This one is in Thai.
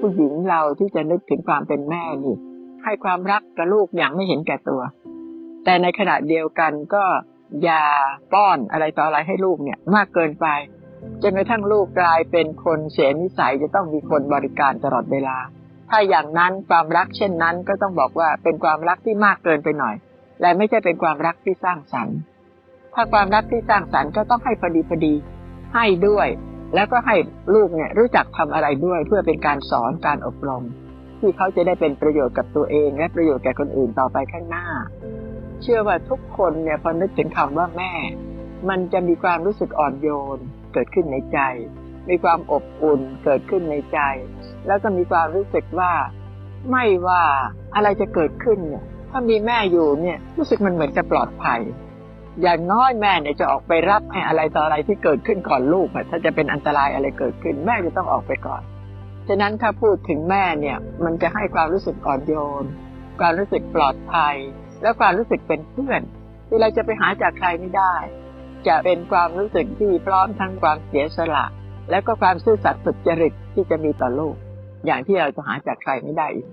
ผู้หญิงเราที่จะนึกถึงความเป็นแม่นี่ให้ความรักกับลูกอย่างไม่เห็นแก่ตัว แต่ในขณะเดียวกันก็อย่าป้อนอะไรต่ออะไรให้ลูกเนี่ย มากเกินไปจนกระทั่งลูกกลายเป็นคนเสียนิสัยจะต้องมีคนบริการตลอดเวลา ถ้าอย่างนั้นความรักเช่นนั้นก็ต้องบอกว่าเป็นความรักที่มากเกินไปหน่อย และไม่ใช่เป็นความรักที่สร้างสรรค์ ถ้าความรักที่สร้างสรรค์ก็ต้องให้พอดีพอดี ให้ด้วย แล้วก็ให้ลูกเนี่ยรู้จักทำอะไรด้วยเพื่อเป็นการสอนการอบรม ที่เขาจะได้เป็นประโยชน์กับตัวเอง และประโยชน์แก่คนอื่นต่อไปข้างหน้า เชื่อว่าทุกคนเนี่ยพอนึกถึงคำว่าแม่ มันจะมีความรู้สึกอ่อนโยนเกิดขึ้นในใจ มีความอบอุ่นเกิดขึ้นในใจ แล้วก็มีความรู้สึกว่า ไม่ว่าอะไรจะเกิดขึ้นเนี่ยถ้ามีแม่อยู่เนี่ยรู้สึกมันเหมือนจะปลอดภัย อย่างน้อยแม่เนี่ยจะออกไปรับไอ้อะไรต่ออะไรที่เกิดขึ้นก่อนลูกอะถ้าจะเป็นอันตรายอะไรเกิดขึ้น แม่จะต้องออกไปก่อน ฉะนั้นถ้าพูดถึงแม่เนี่ย มันจะให้ความรู้สึกอ่อนโยน ความรู้สึกปลอดภัย และความรู้สึกเป็นเพื่อนที่เราจะไปหาจากใครไม่ได้ จะเป็นความรู้สึกที่พร้อมทั้งความเสียสละ และก็ความซื่อสัตย์สุจริตที่จะมีต่อลูก อย่างที่เราจะหาจากใครไม่ได้อีก